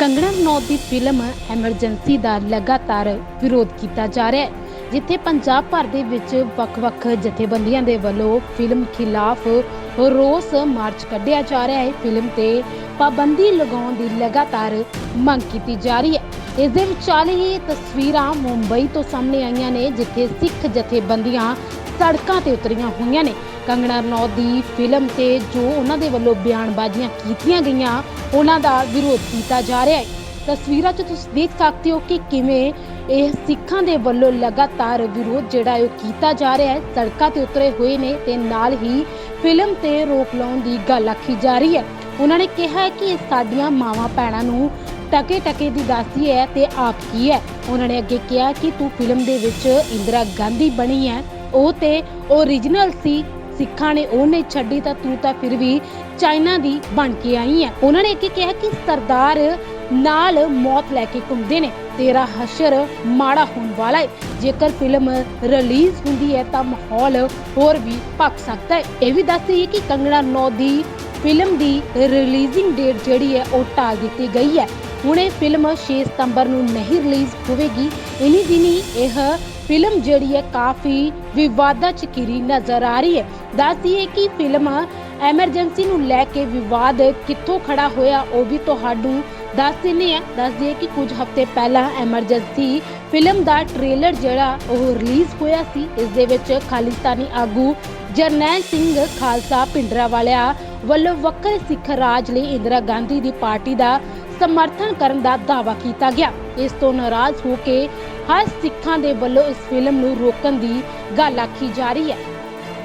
ਕੰਗਣਾ ਰਣੌਤ ਦੀ film emergency ਦਾ ਲਗਾਤਾਰ ਵਿਰੋਧ ਕੀਤਾ ਜਾ ਰਿਹਾ ਹੈ, ਜਿੱਥੇ ਪੰਜਾਬ ਭਰ ਦੇ ਵਿੱਚ ਵੱਖ-ਵੱਖ ਜਥੇਬੰਦੀਆਂ ਦੇ ਵੱਲੋਂ ਫਿਲਮ ਖਿਲਾਫ ਰੋਸ ਮਾਰਚ ਕੱਢਿਆ ਜਾ ਰਿਹਾ ਹੈ। ਫਿਲਮ ਤੇ ਪਾਬੰਦੀ ਲਗਾਉਣ ਦੀ ਲਗਾਤਾਰ ਮੰਗ ਕੀਤੀ ਜਾ ਰਹੀ ਹੈ। ਇਸ ਦੇ ਵਿਚਾਲੇ ਹੀ ਤਸਵੀਰਾਂ ਮੁੰਬਈ ਤੋਂ ਸਾਹਮਣੇ ਆਈਆਂ ਨੇ, ਜਿੱਥੇ ਸਿੱਖ ਜਥੇਬੰਦੀਆਂ ਸੜਕਾਂ ਤੇ ਉਤਰੀਆਂ ਹੋਈਆਂ ਨੇ। ਕੰਗਣਾ ਰਣੌਤ ਦੀ ਫਿਲਮ ਤੇ ਜੋ ਉਹਨਾਂ ਦੇ ਵੱਲੋਂ ਬਿਆਨਬਾਜ਼ੀਆਂ ਕੀਤੀਆਂ ਗਈਆਂ, ਉਹਨਾਂ ਦਾ ਵਿਰੋਧ ਕੀਤਾ ਜਾ ਰਿਹਾ ਹੈ। ਤਸਵੀਰਾਂ 'ਚ ਤੁਸੀਂ ਦੇਖ ਸਕਦੇ ਹੋ ਕਿ ਕਿਵੇਂ ਇਹ ਸਿੱਖਾਂ ਦੇ ਵੱਲੋਂ ਲਗਾਤਾਰ ਵਿਰੋਧ ਜਿਹੜਾ ਉਹ ਕੀਤਾ ਜਾ ਰਿਹਾ ਹੈ। ਸੜਕਾਂ ਤੇ ਉਤਰੇ ਹੋਏ ਨੇ ਤੇ ਨਾਲ ਹੀ ਫਿਲਮ ਤੇ ਰੋਕ ਲਾਉਣ ਦੀ ਗੱਲ ਆਖੀ ਜਾ ਰਹੀ ਹੈ। ਉਹਨਾਂ ਨੇ ਕਿਹਾ ਕਿ ਇਹ ਸਾਡੀਆਂ ਮਾਵਾਂ ਭੈਣਾਂ ਨੂੰ ਟਕੇ ਟਕੇ ਦੀ ਦੱਸਦੀ ਹੈ ਤੇ ਆਪ ਕੀ ਹੈ? ਉਹਨਾਂ ਨੇ ਅੱਗੇ ਕਿਹਾ ਕਿ ਤੂੰ ਫਿਲਮ ਦੇ ਵਿੱਚ ਇੰਦਰਾ ਗਾਂਧੀ ਬਣੀ ਹੈ। ਉਹ ਤੇ ਓਰੀਜਨਲ ਸੀ। ਸਿੱਖਾਂ ਨੇ ਉਹ ਨਹੀਂ ਛੱਡੀ ਤਾਂ ਤੂੰ ਤਾਂ ਫਿਰ ਵੀ ਚਾਈਨਾ ਦੀ ਬਣ ਕੇ ਆਈ ਹੈ। ਉਹਨਾਂ ਨੇ ਅੱਗੇ ਕਿਹਾ ਕਿ ਸਰਦਾਰ ਨਾਲ ਮੌਤ ਲੈ ਕੇ ਘੁੰਮਦੇ ਨੇ। ਤੇਰਾ ਹਸ਼ਰ ਮਾੜਾ ਹੋਣ ਵਾਲਾ ਹੈ ਜੇਕਰ ਫਿਲਮ ਰਿਲੀਜ਼ ਹੁੰਦੀ ਹੈ ਤਾਂ ਮਾਹੌਲ ਹੋਰ ਵੀ ਭਖ ਸਕਦਾ ਹੈ ਇਹ ਵੀ ਦੱਸ ਦਈਏ ਕਿ ਕੰਗਣਾ ਰਣੌਤ ਦੀ ਫਿਲਮ ਦੀ ਰਿਲੀਜ਼ਿੰਗ ਡੇਟ ਜਿਹੜੀ ਹੈ ਉਹ ਟਾਲ ਦਿੱਤੀ ਗਈ ਹੈ। ਹੁਣ ਇਹ ਫਿਲਮ 6 ਸਤੰਬਰ ਨੂੰ ਨਹੀਂ ਰਿਲੀਜ਼ ਹੋਵੇਗੀ। ਇਨੀ ਦਿਨੀ ਇਹ ਫਿਲਮ ਜਿਹੜੀ ਹੈ ਕਾਫੀ ਵਿਵਾਦਾਂ ਚ ਘਿਰੀ ਨਜ਼ਰ ਆ ਰਹੀ ਹੈ। ਦੱਸ ਦਈਏ ਕਿ ਫਿਲਮ ਐਮਰਜੈਂਸੀ ਨੂੰ ਲੈ ਕੇ ਵਿਵਾਦ ਕਿੱਥੋਂ ਖੜਾ ਹੋਇਆ ਉਹ ਵੀ ਤੁਹਾਨੂੰ ਦੱਸ ਦਿੰਦੇ ਆ ਦੱਸ ਦਈਏ ਕਿ ਕੁਝ ਹਫ਼ਤੇ ਪਹਿਲਾਂ ਐਮਰਜੈਂਸੀ ਫਿਲਮ ਦਾ ਟ੍ਰੇਲਰ ਜਿਹੜਾ ਉਹ ਰਿਲੀਜ਼ ਹੋਇਆ ਸੀ, ਇਸ ਦੇ ਵਿੱਚ ਖਾਲਿਸਤਾਨੀ ਆਗੂ ਜਰਨੈਲ ਸਿੰਘ ਖਾਲਸਾ ਪਿੰਡਰਾ ਵਾਲਿਆ ਵੱਲੋਂ ਵੱਖਰੇ ਸਿੱਖ ਰਾਜ ਲਈ ਇੰਦਰਾ ਗਾਂਧੀ ਦੀ ਪਾਰਟੀ ਦਾ ਸਮਰਥਨ ਕਰਨ ਦਾ ਦਾਅਵਾ ਕੀਤਾ ਗਿਆ। ਇਸ ਤੋਂ ਨਾਰਾਜ਼ ਹੋ ਕੇ ਹਰ ਸਿੱਖਾਂ ਦੇ ਵੱਲੋਂ ਇਸ ਫਿਲਮ ਨੂੰ ਰੋਕਣ ਦੀ ਗੱਲ ਆਖੀ ਜਾ ਰਹੀ ਹੈ।